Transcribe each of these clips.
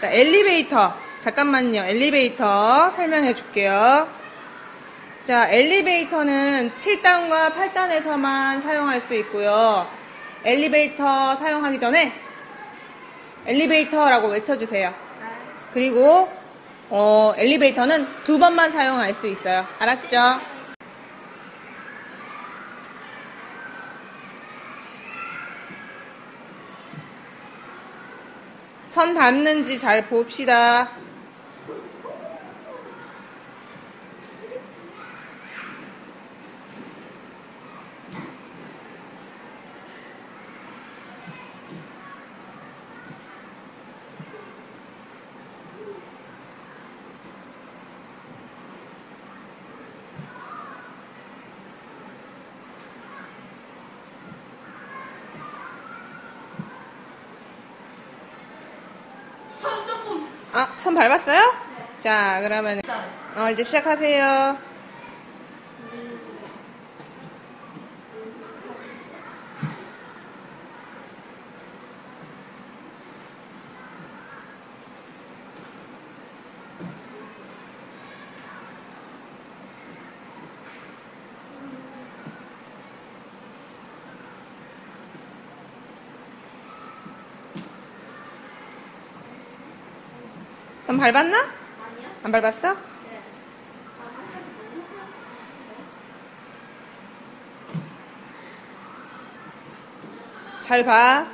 자, 엘리베이터. 잠깐만요. 엘리베이터 설명해 줄게요. 자, 엘리베이터는 7단과 8단에서만 사용할 수 있고요. 엘리베이터 사용하기 전에 엘리베이터라고 외쳐주세요. 그리고 어, 엘리베이터는 두 번만 사용할 수 있어요. 알았죠? 선 닿는지 잘 봅시다. 아, 선 밟았어요? 자, 그러면 어, 이제 시작하세요. 선 밟았나? 아니요? 안 밟았어? 네. 잘 봐.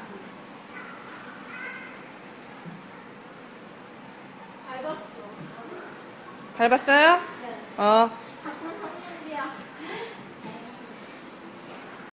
밟았어. 밟았어요? 네. 어.